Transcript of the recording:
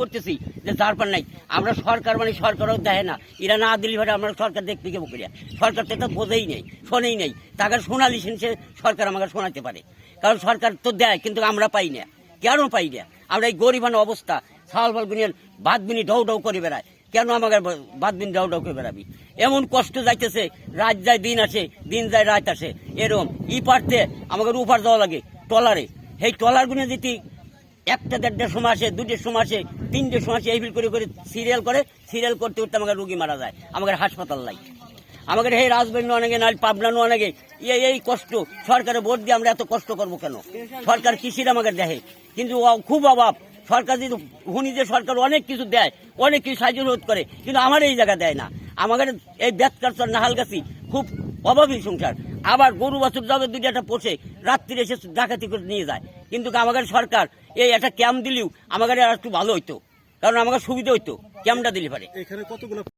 করতেছি যে তারপর নাই। আমরা সরকার মানে সরকারও দেয় না। এরা না দিলে ভাবে আমরা সরকার দেখতে গেবো করিয়া সরকার তো এটা বোঝেই নেই, শোনেই নেই। তাকে শোনালি সে সরকার আমাকে শোনাতে পারে। কারণ সরকার তো দেয়, কিন্তু আমরা পাই না। কেন পাই না? আমরা এই গরিবান অবস্থা। সাল ফাল গুনিয়ে বাদ বিনি ঢৌ ঢৌ করে বেড়ায়। কেন আমাকে বাদ বিন ঢৌ ঢৌ করে বেড়াবি? এমন কষ্ট যাইতেছে, রাত যায় দিন আসে, দিন যায় রাত আসে। এরকম ই পারতে আমাকে উপার দেওয়া লাগে টলারে সেই টলার গুনে যদি একটা দেড়টার সময় আসে দুটোর সময় আসে তিনটের সময় আসে এই বিল করে করে সিরিয়াল করে সিরিয়াল করতে করতে আমাকে রুগী মারা যায়। আমাদের হাসপাতাল নাই। আমাদের এই রাজবাড়ি অনেকে নাল পাবনা অনেকে। এই এই কষ্ট, সরকারের ভোট দিয়ে আমরা এত কষ্ট করব কেন? সরকার কৃষির আমাকে দেখে কিন্তু খুব অভাব। সরকার যদি হুনি যে সরকার অনেক কিছু দেয়, অনেক কিছু সাহায্য রোধ করে, কিন্তু আমার এই জায়গা দেয় না। আমাদের এই বেতকার নাহালগাছি খুব অভাবী সংসার। আবার গরু বাছুর যাবে দুটো একটা পোষে, রাত্রিরে এসে ডাকাতি করে নিয়ে যায়। কিন্তু আমাদের সরকার এই একটা ক্যাম্প দিলেও আমাদের আর একটু ভালো হইতো। কারণ আমাকে সুবিধা হইতো, ক্যাম্পটা দিলে পারে। এখানে কতগুলো